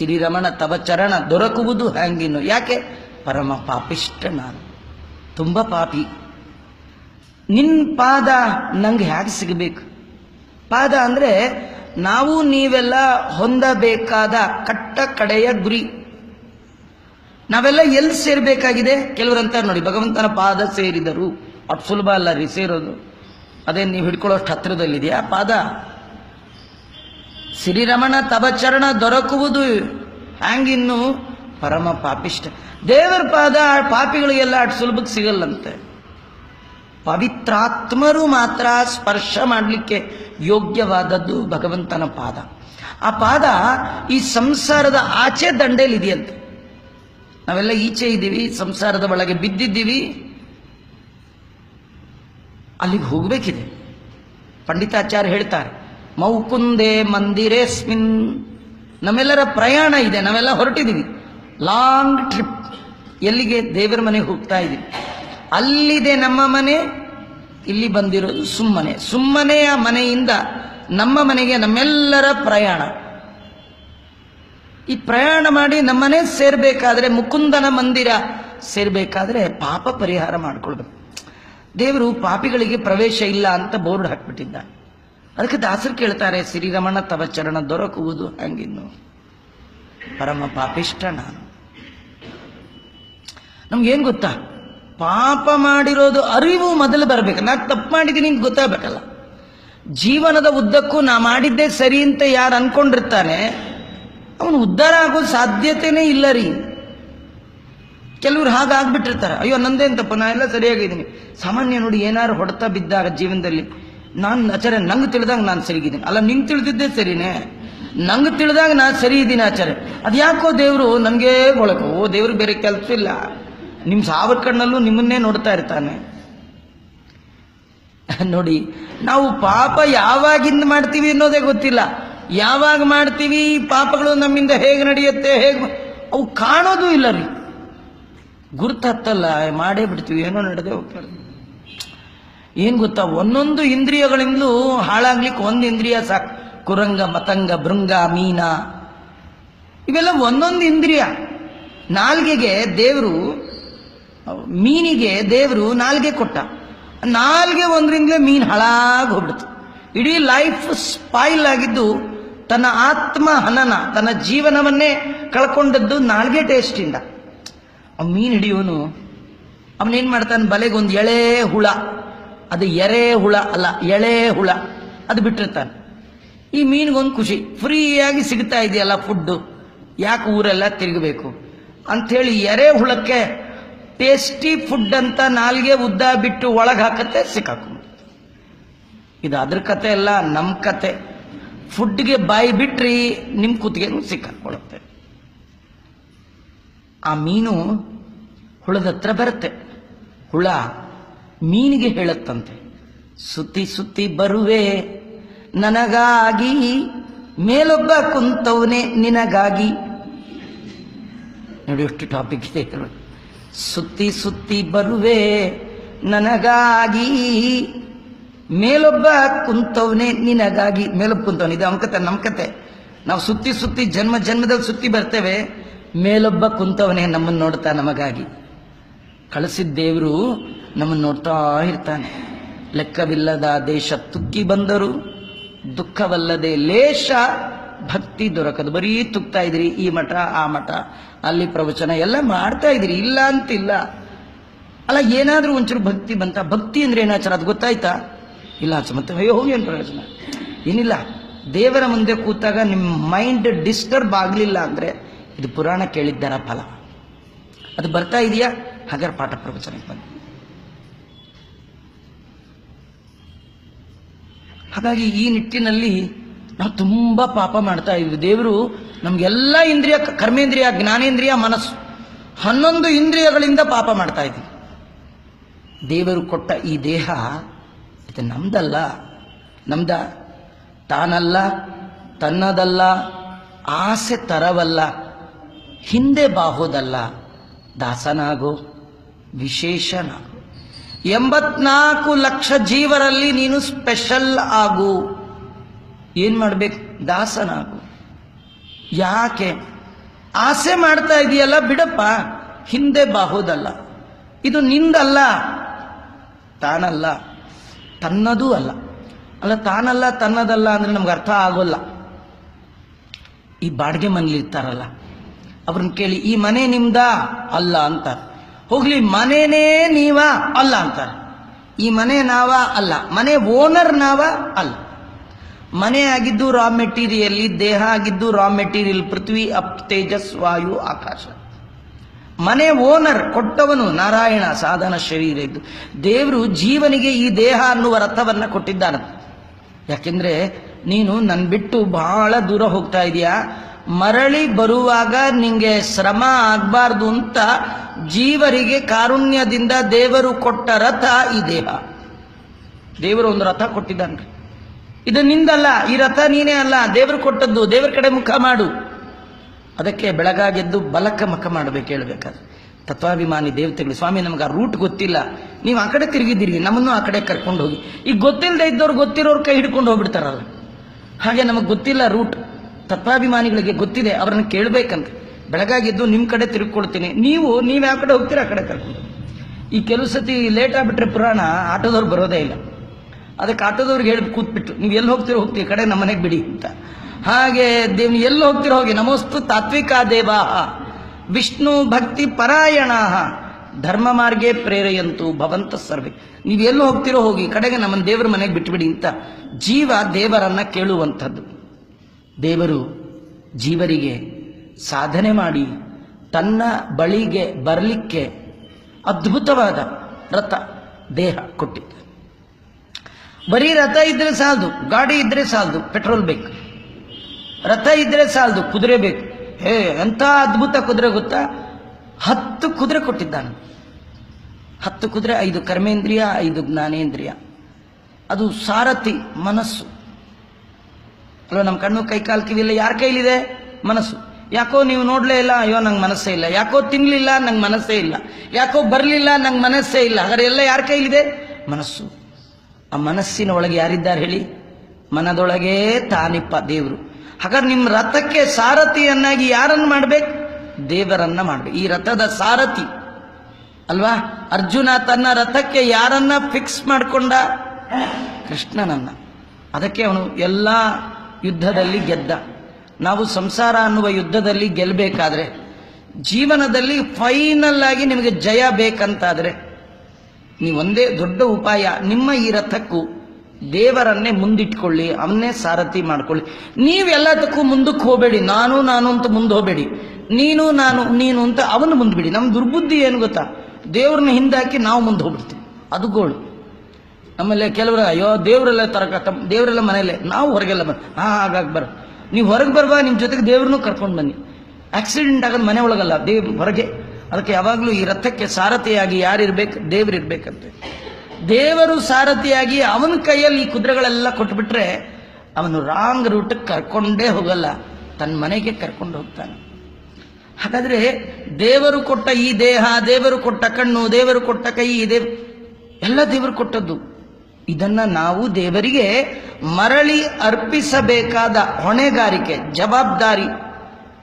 ಶ್ರೀರಮಣ ತವ ಚರಣ ದೊರಕುವುದು ಹ್ಯಾಂಗಿನ್ನು? ಯಾಕೆ? ಪರಮ ಪಾಪಿಷ್ಟ ನಾನು. ತುಂಬ ಪಾಪಿ. ನಿನ್ ಪಾದ ನಂಗೆ ಹೇಗೆ ಸಿಗಬೇಕು? ಪಾದ ಅಂದ್ರೆ ನಾವು ನೀವೆಲ್ಲ ಹೊಂದಬೇಕಾದ ಕಟ್ಟ ಕಡೆಯ ಗುರಿ. ನಾವೆಲ್ಲ ಎಲ್ಲಿ ಸೇರಬೇಕಾಗಿದೆ? ಕೆಲವರಂತ ನೋಡಿ, ಭಗವಂತನ ಪಾದ ಸೇರಿದರು. ಅಟ್ ಸುಲಭ ಅಲ್ಲ ರೀ ಸೇರೋದು. ಅದೇ ನೀವು ಹಿಡ್ಕೊಳ್ಳೋಷ್ಟು ಹತ್ತಿರದಲ್ಲಿದೆಯಾ ಪಾದ? ಶ್ರೀರಮಣ ತವ ಚರಣ ದೊರಕುವುದು. ಹ್ಯಾಂಗಿನ್ನು ಪರಮ ಪಾಪಿಷ್ಟ ದೇವರ ಪಾದ ಪಾಪಿಗಳಿಗೆಲ್ಲ ಅಷ್ಟು ಸುಲಭಕ್ಕೆ ಸಿಗಲ್ಲಂತೆ. ಪವಿತ್ರಾತ್ಮರು ಮಾತ್ರ ಸ್ಪರ್ಶ ಮಾಡಲಿಕ್ಕೆ ಯೋಗ್ಯವಾದದ್ದು ಭಗವಂತನ ಪಾದ. ಆ ಪಾದ ಈ ಸಂಸಾರದ ಆಚೆ ದಂಡೆಲಿದೆಯಂತೆ ನಾವೆಲ್ಲ ಈಚೆ ಇದ್ದೀವಿ, ಸಂಸಾರದ ಒಳಗೆ ಬಿದ್ದಿದ್ದೀವಿ. ಅಲ್ಲಿಗೆ ಹೋಗಬೇಕಿದೆ. ಪಂಡಿತಾಚಾರ್ಯ ಹೇಳ್ತಾರೆ ಮೌಕುಂದೆ ಮಂದಿರೇಸ್ಮಿನ್. ನಮ್ಮೆಲ್ಲರ ಪ್ರಯಾಣ ಇದೆ, ನಾವೆಲ್ಲ ಹೊರಟಿದ್ದೀವಿ. ಲಾಂಗ್ ಟ್ರಿಪ್ ಎಲ್ಲಿಗೆ? ದೇವರ ಮನೆಗೆ ಹೋಗ್ತಾ ಇದ್ದೀವಿ. ಅಲ್ಲಿದೆ ನಮ್ಮ ಮನೆ, ಇಲ್ಲಿ ಬಂದಿರೋದು ಸುಮ್ಮನೆ. ಸುಮ್ಮನೆಯ ಮನೆಯಿಂದ ನಮ್ಮ ಮನೆಗೆ ನಮ್ಮೆಲ್ಲರ ಪ್ರಯಾಣ. ಈ ಪ್ರಯಾಣ ಮಾಡಿ ನಮ್ಮನೆ ಸೇರಬೇಕಾದ್ರೆ, ಮುಕುಂದನ ಮಂದಿರ ಸೇರಬೇಕಾದ್ರೆ ಪಾಪ ಪರಿಹಾರ ಮಾಡ್ಕೊಳ್ಬೇಕು. ದೇವರು ಪಾಪಿಗಳಿಗೆ ಪ್ರವೇಶ ಇಲ್ಲ ಅಂತ ಬೋರ್ಡ್ ಹಾಕ್ಬಿಟ್ಟಿದ್ದಾನೆ ಅದಕ್ಕೆ ದಾಸರು ಕೇಳ್ತಾರೆ ಶ್ರೀರಮಣ ತವ ಚರಣ ದೊರಕುವುದು ಹಂಗಿನ್ನು. ಪರಮ ಪಾಪಿಷ್ಟ ನಾನು ನಮ್ಗೇನು ಗೊತ್ತಾ? ಪಾಪ ಮಾಡಿರೋದು ಅರಿವು ಮೊದಲು ಬರಬೇಕು. ನಾ ತಪ್ಪು ಮಾಡಿದ್ದೀನಿ ಅಂತ ಗೊತ್ತಾಗಬೇಕಲ್ಲ. ಜೀವನದ ಉದ್ದಕ್ಕೂ ನಾ ಮಾಡಿದ್ದೇ ಸರಿ ಅಂತ ಯಾರು ಅನ್ಕೊಂಡಿರ್ತಾನೆ, ಅವನು ಉದ್ಧಾರ ಆಗೋ ಸಾಧ್ಯತೆನೇ ಇಲ್ಲ ರೀ. ಕೆಲವ್ರು ಹಾಗಾಗ್ಬಿಟ್ಟಿರ್ತಾರೆ. ಅಯ್ಯೋ, ನಂದೇನ್ ತಪ್ಪು? ನಾ ಎಲ್ಲ ಸರಿಯಾಗಿದ್ದೀನಿ. ಸಾಮಾನ್ಯ ನೋಡಿ ಏನಾರು ಹೊಡೆತ ಬಿದ್ದಾಗ ಜೀವನದಲ್ಲಿ ನಾನು ಆಚಾರ್ಯ, ನಂಗೆ ತಿಳಿದಾಗ ನಾನು ಸರಿಗಿದ್ದೀನಿ. ಅಲ್ಲ, ನಿಂಗೆ ತಿಳಿದಿದ್ದೇ ಸರಿನೇ. ನಂಗೆ ತಿಳಿದಾಗ ನಾನು ಸರಿ ಇದ್ದೀನಿ ಆಚಾರ್ಯ ಅದ್ಯಾಕೋ ದೇವರು ನನಗೆ ಒಳಕು ಓ, ದೇವ್ರಿಗೆ ಬೇರೆ ಕೆಲಸ ಇಲ್ಲ. ನಿಮ್ಮ ಸಾವಿರ ಕಣ್ಣಲ್ಲೂ ನಿಮ್ಮನ್ನೇ ನೋಡ್ತಾ ಇರ್ತಾನೆ. ನೋಡಿ, ನಾವು ಪಾಪ ಯಾವಾಗಿಂದ ಮಾಡ್ತೀವಿ ಅನ್ನೋದೇ ಗೊತ್ತಿಲ್ಲ. ಯಾವಾಗ ಮಾಡ್ತೀವಿ, ಪಾಪಗಳು ನಮ್ಮಿಂದ ಹೇಗೆ ನಡೆಯುತ್ತೆ, ಹೇಗೆ ಅವು ಕಾಣೋದು ಇಲ್ಲ ರೀ. ಗುರ್ತು ಹತ್ತಲ್ಲ ಮಾಡೇ ಬಿಡ್ತೀವಿ, ಏನೋ ನಡೆದೇ ಹೋಗ್ತಾರೆ ಏನ್ ಗೊತ್ತಾ, ಒಂದೊಂದು ಇಂದ್ರಿಯಗಳಿಂದಲೂ ಹಾಳಾಗ್ಲಿಕ್ಕೆ ಒಂದು ಇಂದ್ರಿಯ ಸಾಕು. ಕುರಂಗ, ಮತಂಗ, ಭೃಂಗ, ಮೀನ. ಇವೆಲ್ಲ ಒಂದೊಂದು ಇಂದ್ರಿಯ. ನಾಲ್ಗೆಗೆ ದೇವರು, ಮೀನಿಗೆ ದೇವರು ನಾಲ್ಗೆ ಕೊಟ್ಟ. ನಾಲ್ಗೆ ಒಂದ್ರಿಂದಲೇ ಮೀನು ಹಾಳಾಗಿ ಹೋಗ್ಬಿಡ್ತು. ಇಡೀ ಲೈಫ್ ಸ್ಪಾಯಿಲ್ ಆಗಿದ್ದು ತನ್ನ ಆತ್ಮ ಹನನ, ತನ್ನ ಜೀವನವನ್ನೇ ಕಳ್ಕೊಂಡದ್ದು ನಾಲ್ಗೆ ಟೇಸ್ಟಿಂದ. ಮೀನು ಹಿಡಿಯೋನು, ಅವನೇನ್ ಮಾಡ್ತಾನೆ ಬಲೆಗೆ ಒಂದು ಎಳೆ ಹುಳ. ಅದು ಎರೆ ಹುಳ ಅಲ್ಲ, ಎಳೆ ಹುಳ. ಅದು ಬಿಟ್ಟಿರ್ತಾನೆ. ಈ ಮೀನಿಗೊಂದು ಖುಷಿ. ಫ್ರೀಯಾಗಿ ಸಿಗ್ತಾ ಇದೆಯಲ್ಲ ಫುಡ್ಡು. ಯಾಕೆ ಊರೆಲ್ಲ ತಿರುಗಬೇಕು? ಅಂಥೇಳಿ ಎರೆ ಹುಳಕ್ಕೆ ಟೇಸ್ಟಿ ಫುಡ್ ಅಂತ ನಾಲ್ಗೆ ಉದ್ದ ಬಿಟ್ಟು ಒಳಗೆ ಹಾಕತ್ತೆ ಸಿಕ್ಕಾಕು ಇದು ಅದ್ರ ಕತೆ ಅಲ್ಲ ನಮ್ಮ ಕತೆ. ಫುಡ್ಗೆ ಬಾಯಿ ಬಿಟ್ರಿ ನಿಮ್ಮ ಕುತ್ತಿಗೆನೂ ಸಿಕ್ಕಾಕೊಳ್ಳುತ್ತೆ. ಆ ಮೀನು ಹುಳದತ್ರ ಬರುತ್ತೆ. ಹುಳ ಮೀನಿಗೆ ಹೇಳುತ್ತಂತೆ, ಸುತ್ತಿ ಸುತ್ತಿ ಬರುವೆ, ನನಗಾಗಿ ಮೇಲೊಬ್ಬ ಕುಂತವನೇ ನಿನಗಾಗಿ. ನೋಡಿ ಎಷ್ಟು ಟಾಪಿಕ್ ಇದೆ ಸುತ್ತಿ ಸುತ್ತಿ ಬರುವೆ, ನನಗಾಗಿ ಮೇಲೊಬ್ಬ ಕುಂತವನೇ ನಿನಗಾಗಿ. ಮೇಲೊಬ್ಬ ಕುಂತವನ, ಇದು ನಮ್ಮ ಕತೆ ನಮ್ಮ ಕತೆ. ನಾವು ಸುತ್ತಿ ಸುತ್ತಿ ಜನ್ಮ ಜನ್ಮದಲ್ಲಿ ಸುತ್ತಿ ಬರ್ತೇವೆ, ಮೇಲೊಬ್ಬ ಕುಂತವನೇ ನಮ್ಮನ್ನು ನೋಡ್ತಾ ನಮಗಾಗಿ. ಕಳಿಸಿದ ದೇವರು ನಮ್ಮನ್ನು ನೋಡ್ತಾ ಇರ್ತಾನೆ. ಲೆಕ್ಕವಿಲ್ಲದ ದೇಶ ತುಕ್ಕಿ ಬಂದರು, ದುಃಖವಲ್ಲದೆ ಲೇಷ ಭಕ್ತಿ ದೊರಕದು. ಬರೀ ತುಕ್ತಾ ಇದ್ರಿ ಈ ಮಠ, ಆ ಮಠ. ಅಲ್ಲಿ ಪ್ರವಚನ ಎಲ್ಲ ಮಾಡ್ತಾ ಇದ್ರಿ ಇಲ್ಲ ಅಂತಿಲ್ಲ. ಅಲ್ಲ, ಏನಾದರೂ ಒಂಚೂರು ಭಕ್ತಿ ಬಂತ. ಭಕ್ತಿ ಅಂದ್ರೆ ಏನಾಚಾರ, ಅದು ಗೊತ್ತಾಯ್ತಾ? ಇಲ್ಲ ಮತ್ತೆ ಅಯ್ಯೋ, ಹೋಗಿ ಏನು ಪ್ರವಚನ ಏನಿಲ್ಲ. ದೇವರ ಮುಂದೆ ಕೂತಾಗ ನಿಮ್ಮ ಮೈಂಡ್ ಡಿಸ್ಟರ್ಬ್ ಆಗಲಿಲ್ಲ ಅಂದ್ರೆ ಇದು ಪುರಾಣ ಕೇಳಿದ್ದಾರ ಫಲ. ಅದು ಬರ್ತಾ ಇದೆಯಾ? ಹಾಗಾದ್ರೆ ಪಾಠ ಪ್ರವಚನಕ್ಕೆ ಬನ್ನಿ. ಹಾಗಾಗಿ ಈ ನಿಟ್ಟಿನಲ್ಲಿ ನಾವು ತುಂಬ ಪಾಪ ಮಾಡ್ತಾ ಇದ್ವಿ. ದೇವರು ನಮ್ಗೆಲ್ಲ ಇಂದ್ರಿಯ, ಕರ್ಮೇಂದ್ರಿಯ, ಜ್ಞಾನೇಂದ್ರಿಯ ಮನಸ್ಸು. ಹನ್ನೊಂದು ಇಂದ್ರಿಯಗಳಿಂದ ಪಾಪ ಮಾಡ್ತಾ ಇದ್ವಿ. ದೇವರು ಕೊಟ್ಟ ಈ ದೇಹ ಇದು ನಮ್ದಲ್ಲ. ನಮ್ದ ತಾನಲ್ಲ, ತನ್ನದಲ್ಲ, ಆಸೆ ತರವಲ್ಲ, ಹಿಂದೆ ಬಾಹೋದಲ್ಲ. ದಾಸನಾಗೋ, ವಿಶೇಷನಾಗು. ಎಂಬತ್ನಾಲ್ಕು ಲಕ್ಷ ಜೀವರಲ್ಲಿ ನೀನು ಸ್ಪೆಷಲ್ ಆಗು. ಏನು ಮಾಡ್ಬೇಕು? ದಾಸನಾಗು. ಯಾಕೆ? ಆಸೆ ಮಾಡ್ತಾ ಇದೆಯಲ್ಲ, ಬಿಡಪ್ಪ. ಹಿಂದೆ ಬಾಹೋದಲ್ಲ. ಇದು ನಿಂದಲ್ಲ. ತಾನಲ್ಲ. ತನ್ನದೂ ಅಲ್ಲ. ಅಲ್ಲ, ತಾನಲ್ಲ, ತನ್ನದಲ್ಲ ಅಂದ್ರೆ ನಮ್ಗೆ ಅರ್ಥ ಆಗೋಲ್ಲ. ಈ ಬಾಡಿಗೆ ಮನೇಲಿ ಇರ್ತಾರಲ್ಲ, ಅವ್ರನ್ನ ಕೇಳಿ, ಈ ಮನೆ ನಿಮ್ದಾ? ಅಲ್ಲ ಅಂತಾರೆ. ಹೋಗ್ಲಿ, ಮನೆನೇ ನೀವ ಅಲ್ಲ ಅಂತಾರೆ. ಈ ಮನೆ ನಾವ ಅಲ್ಲ. ಮನೆ ಓನರ್ ನಾವ ಅಲ್ಲ. ಮನೆ ಆಗಿದ್ದು ರಾ ಮೆಟೀರಿಯಲ್ ದೇಹ ಆಗಿದ್ದು ರಾ ಮೆಟೀರಿಯಲ್ ಪೃಥ್ವಿ, ಅಪ್, ತೇಜಸ್, ವಾಯು, ಆಕಾಶ. ಮನೆ ಓನರ್, ಕೊಟ್ಟವನು ನಾರಾಯಣ, ಸಾಧನ ಶರೀರ ಇದ್ದು. ದೇವರು ಜೀವನಿಗೆ ಈ ದೇಹ ಅನ್ನುವ ರಥವನ್ನ ಕೊಟ್ಟಿದ್ದಾನೆ. ಯಾಕೆಂದ್ರೆ ನೀನು ನನ್ ಬಿಟ್ಟು ಬಹಳ ದೂರ ಹೋಗ್ತಾ ಇದೀಯಾ? ಮರಳಿ ಬರುವಾಗ ನಿಮಗೆ ಶ್ರಮ ಆಗಬಾರ್ದು ಅಂತ ಜೀವರಿಗೆ ಕಾರುಣ್ಯದಿಂದ ದೇವರು ಕೊಟ್ಟ ರಥ ಈ ದೇಹ. ದೇವರು ಒಂದು ರಥ ಕೊಟ್ಟಿದ್ದಾನೆ. ಇದು ನಿಂದಲ್ಲ, ಈ ರಥ ನೀನೇ ಅಲ್ಲ, ದೇವರು ಕೊಟ್ಟದ್ದು, ದೇವರ ಕಡೆ ಮುಖ ಮಾಡು. ಅದಕ್ಕೆ ಬೆಳಗಾಗೆದ್ದು ಬಲಕ ಮುಖ ಮಾಡಬೇಕು ಹೇಳ್ಬೇಕಾದ್ರೆ. ತತ್ವಾಭಿಮಾನಿ ದೇವತೆಗಳು, ಸ್ವಾಮಿ ನಮ್ಗೆ ಆ ರೂಟ್ ಗೊತ್ತಿಲ್ಲ. ನೀವು ಆ ಕಡೆ ತಿರುಗಿದ್ದೀರಿ, ನಮ್ಮನ್ನು ಆ ಕಡೆ ಕರ್ಕೊಂಡು ಹೋಗಿ. ಈಗ ಗೊತ್ತಿಲ್ಲದೆ ಇದ್ದವ್ರು ಗೊತ್ತಿರೋರು ಕೈ ಹಿಡ್ಕೊಂಡು ಹೋಗ್ಬಿಡ್ತಾರಲ್ಲ. ಹಾಗೆ ನಮಗೆ ಗೊತ್ತಿಲ್ಲ ರೂಟ್. ತತ್ವಾಭಿಮಾನಿಗಳಿಗೆ ಗೊತ್ತಿದೆ, ಅವರನ್ನು ಕೇಳಬೇಕಂತ. ಬೆಳಗಾಗಿದ್ದು ನಿಮ್ಮ ಕಡೆ ತಿರುಗಿಕೊಳ್ತೀನಿ. ನೀವು ನೀವು ಯಾವ ಕಡೆ ಹೋಗ್ತೀರಾ ಆ ಕಡೆ ಕರ್ಕೊಂಡು ಈ ಕೆಲವು ಸತಿ ಲೇಟ್ ಆಗಿಬಿಟ್ರೆ ಪುರಾಣ ಆಟೋದವ್ರು ಬರೋದೇ ಇಲ್ಲ. ಅದಕ್ಕೆ ಆಟೋದವ್ರಿಗೆ ಹೇಳಿ ಕೂತ್ಬಿಟ್ಟು, ನೀವು ಎಲ್ಲಿ ಹೋಗ್ತೀರೋ ಹೋಗ್ತೀವಿ ಕಡೆ ನಮ್ಮ ಮನೆಗೆ ಬಿಡಿ ಅಂತ. ಹಾಗೆ ದೇವ್ ಎಲ್ಲಿ ಹೋಗ್ತಿರೋ ಹೋಗಿ, ನಮೋಸ್ತು ತಾತ್ವಿಕ ದೇವಾ, ವಿಷ್ಣು ಭಕ್ತಿ ಪರಾಯಣ, ಧರ್ಮ ಮಾರ್ಗೆ ಪ್ರೇರೆಯಂತು ಭವಂತ ಸರ್ವೆ. ನೀವು ಎಲ್ಲಿ ಹೋಗ್ತಿರೋ ಹೋಗಿ ಕಡೆಗೆ ನಮ್ಮನ್ನು ದೇವರ ಮನೆಗೆ ಬಿಟ್ಬಿಡಿ ಅಂತ ಜೀವ ದೇವರನ್ನ ಕೇಳುವಂಥದ್ದು. ದೇವರು ಜೀವರಿಗೆ ಸಾಧನೆ ಮಾಡಿ ತನ್ನ ಬಳಿಗೆ ಬರಲಿಕ್ಕೆ ಅದ್ಭುತವಾದ ರಥ ದೇಹ ಕೊಟ್ಟಿದ್ದ. ಬರೀ ರಥ ಇದ್ರೆ ಸಾಲದು, ಗಾಡಿ ಇದ್ರೆ ಸಾಲದು, ಪೆಟ್ರೋಲ್ ಬೇಕು. ರಥ ಇದ್ರೆ ಸಾಲದು, ಕುದುರೆ ಬೇಕು. ಹೇ, ಎಂಥ ಅದ್ಭುತ ಕುದುರೆ ಗೊತ್ತಾ? ಹತ್ತು ಕುದುರೆ ಕೊಟ್ಟಿದ್ದಾನೆ. ಹತ್ತು ಕುದುರೆ, ಐದು ಕರ್ಮೇಂದ್ರಿಯ, ಐದು ಜ್ಞಾನೇಂದ್ರಿಯ. ಅದು ಸಾರಥಿ ಮನಸ್ಸು. ಅಲ್ವಾ ನಮ್ಮ ಕಣ್ಣು ಕೈ ಕಾಲು ಕಿವಿಲ್ಲ ಯಾರ ಕೈಲಿದೆ? ಮನಸ್ಸು. ಯಾಕೋ ನೀವು ನೋಡಲೇ ಇಲ್ಲ, ಅಯ್ಯೋ, ನಂಗೆ ಮನಸ್ಸೇ ಇಲ್ಲ. ಯಾಕೋ ತಿನ್ಲಿಲ್ಲ, ನಂಗೆ ಮನಸ್ಸೇ ಇಲ್ಲ. ಯಾಕೋ ಬರಲಿಲ್ಲ, ನಂಗೆ ಮನಸ್ಸೇ ಇಲ್ಲ. ಹಾಗಾದ್ರೆ ಎಲ್ಲ ಯಾರ ಕೈಲಿದೆ? ಮನಸ್ಸು. ಆ ಮನಸ್ಸಿನ ಒಳಗೆ ಯಾರಿದ್ದಾರೆ ಹೇಳಿ? ಮನದೊಳಗೇ ತಾನಿಪ್ಪ ದೇವರು. ಹಾಗಾದ್ರೆ ನಿಮ್ಮ ರಥಕ್ಕೆ ಸಾರಥಿಯನ್ನಾಗಿ ಯಾರನ್ನು ಮಾಡ್ಬೇಕು? ದೇವರನ್ನ ಮಾಡಬೇಕು. ಈ ರಥದ ಸಾರಥಿ. ಅಲ್ವಾ? ಅರ್ಜುನ ತನ್ನ ರಥಕ್ಕೆ ಯಾರನ್ನ ಫಿಕ್ಸ್ ಮಾಡಿಕೊಂಡ? ಕೃಷ್ಣನನ್ನ. ಅದಕ್ಕೆ ಅವನು ಎಲ್ಲ ಯುದ್ಧದಲ್ಲಿ ಗೆದ್ದ. ನಾವು ಸಂಸಾರ ಅನ್ನುವ ಯುದ್ಧದಲ್ಲಿ ಗೆಲ್ಲಬೇಕಾದ್ರೆ ಜೀವನದಲ್ಲಿ ಫೈನಲ್ ಆಗಿ ನಿಮಗೆ ಜಯ ಬೇಕಂತಾದ್ರೆ, ನೀವು ಒಂದೇ ದೊಡ್ಡ ಉಪಾಯ, ನಿಮ್ಮ ಈ ರಥಕ್ಕೂ ದೇವರನ್ನೇ ಮುಂದಿಟ್ಕೊಳ್ಳಿ, ಅವನ್ನೇ ಸಾರಥಿ ಮಾಡ್ಕೊಳ್ಳಿ. ನೀವೆಲ್ಲದಕ್ಕೂ ಮುಂದಕ್ಕೆ ಹೋಗಬೇಡಿ, ನಾನು ನಾನು ಅಂತ ಮುಂದೆ ಹೋಗಬೇಡಿ, ನೀನು, ನಾನು, ನೀನು ಅಂತ ಅವನು ಮುಂದ್ಬಿಡಿ ನಮ್ಮ ದುರ್ಬುದ್ಧಿ ಏನು ಗೊತ್ತಾ? ದೇವ್ರನ್ನ ಹಿಂದಾಕಿ ನಾವು ಮುಂದೆ ಹೋಗ್ಬಿಡ್ತೀವಿ. ಅದು ಗೋಳು. ನಮ್ಮಲ್ಲಿ ಕೆಲವರು, ಅಯ್ಯೋ, ದೇವರೆಲ್ಲ ತರಕ ದೇವರೆಲ್ಲ ಮನೆಯಲ್ಲೇ, ನಾವು ಹೊರಗೆಲ್ಲ ಬರ್, ಹಾ, ಹಾಗಾಗಿ ಬರ. ನೀವು ಹೊರಗೆ ಬರ್ಬಾ ನಿಮ್ಮ ಜೊತೆಗೆ ದೇವ್ರನ್ನೂ ಕರ್ಕೊಂಡು ಬನ್ನಿ. ಆಕ್ಸಿಡೆಂಟ್ ಆಗೋದು ಮನೆ ಒಳಗಲ್ಲ, ದೇವ್ ಹೊರಗೆ. ಅದಕ್ಕೆ ಯಾವಾಗಲೂ ಈ ರಥಕ್ಕೆ ಸಾರಥಿಯಾಗಿ ಯಾರಿರ್ಬೇಕು, ದೇವರಿರ್ಬೇಕಂತೆ. ದೇವರು ಸಾರಥಿಯಾಗಿ ಅವನ ಕೈಯಲ್ಲಿ ಈ ಕುದುರೆಗಳೆಲ್ಲ ಕೊಟ್ಬಿಟ್ರೆ, ಅವನು ರಾಂಗ್ ರೂಟಕ್ಕೆ ಕರ್ಕೊಂಡೇ ಹೋಗಲ್ಲ ತನ್ನ ಮನೆಗೆ ಕರ್ಕೊಂಡು ಹೋಗ್ತಾನೆ. ಹಾಗಾದ್ರೆ, ದೇವರು ಕೊಟ್ಟ ಈ ದೇಹ, ದೇವರು ಕೊಟ್ಟ ಕಣ್ಣು, ದೇವರು ಕೊಟ್ಟ ಕೈ ದೇವ್, ಎಲ್ಲ ದೇವರು ಕೊಟ್ಟದ್ದು. ಇದನ್ನ ನಾವು ದೇವರಿಗೆ ಮರಳಿ ಅರ್ಪಿಸಬೇಕಾದ ಹೊಣೆಗಾರಿಕೆ, ಜವಾಬ್ದಾರಿ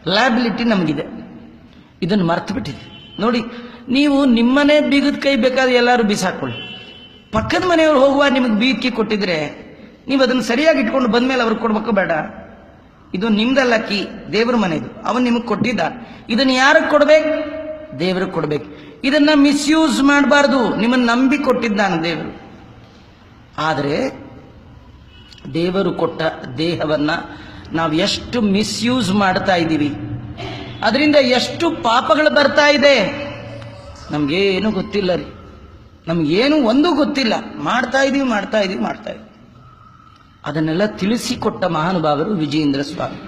ಲ್ಯಾಬಿಲಿಟಿ ನಮಗಿದೆ. ಇದನ್ನು ಮರ್ತು ಬಿಟ್ಟಿದೆ. ನೋಡಿ, ನೀವು ನಿಮ್ಮನೆ ಬೀಗದ ಕೈ ಬೇಕಾದ್ರೆ ಎಲ್ಲರೂ ಬಿಸಾಕೊಳ್ಳಿ ಪಕ್ಕದ ಮನೆಯವರು ಹೋಗುವ ನಿಮಗೆ ಬೀಕಿ ಕೊಟ್ಟಿದ್ರೆ ನೀವು ಅದನ್ನು ಸರಿಯಾಗಿ ಇಟ್ಕೊಂಡು ಬಂದ್ಮೇಲೆ ಅವ್ರಿಗೆ ಕೊಡ್ಬೇಕು ಬೇಡ. ಇದು ನಿಮ್ದಲ್ಲ ಕೀ, ದೇವ್ರ ಮನೆದು. ಅವನು ನಿಮಗೆ ಕೊಟ್ಟಿದ್ದ. ಇದನ್ನ ಯಾರಿಗೆ ಕೊಡ್ಬೇಕು? ದೇವ್ರಿಗೆ ಕೊಡ್ಬೇಕು. ಇದನ್ನ ಮಿಸ್ಯೂಸ್ ಮಾಡಬಾರ್ದು. ನಿಮ್ಮನ್ನ ನಂಬಿ ಕೊಟ್ಟಿದ್ದಾನೆ ದೇವರು. ಆದರೆ ದೇವರು ಕೊಟ್ಟ ದೇಹವನ್ನು ನಾವು ಎಷ್ಟು ಮಿಸ್ಯೂಸ್ ಮಾಡ್ತಾ ಇದ್ದೀವಿ. ಅದರಿಂದ ಎಷ್ಟು ಪಾಪಗಳು ಬರ್ತಾ ಇದೆ. ನಮಗೇನು ಗೊತ್ತಿಲ್ಲ ರೀ. ನಮಗೇನು ಒಂದೂ ಗೊತ್ತಿಲ್ಲ. ಮಾಡ್ತಾ ಇದ್ದೀವಿ ಮಾಡ್ತಾ ಇದೀವಿ ಮಾಡ್ತಾ ಇದೀವಿ. ಅದನ್ನೆಲ್ಲ ತಿಳಿಸಿಕೊಟ್ಟ ಮಹಾನುಭಾವರು ವಿಜಯೇಂದ್ರ ಸ್ವಾಮಿ.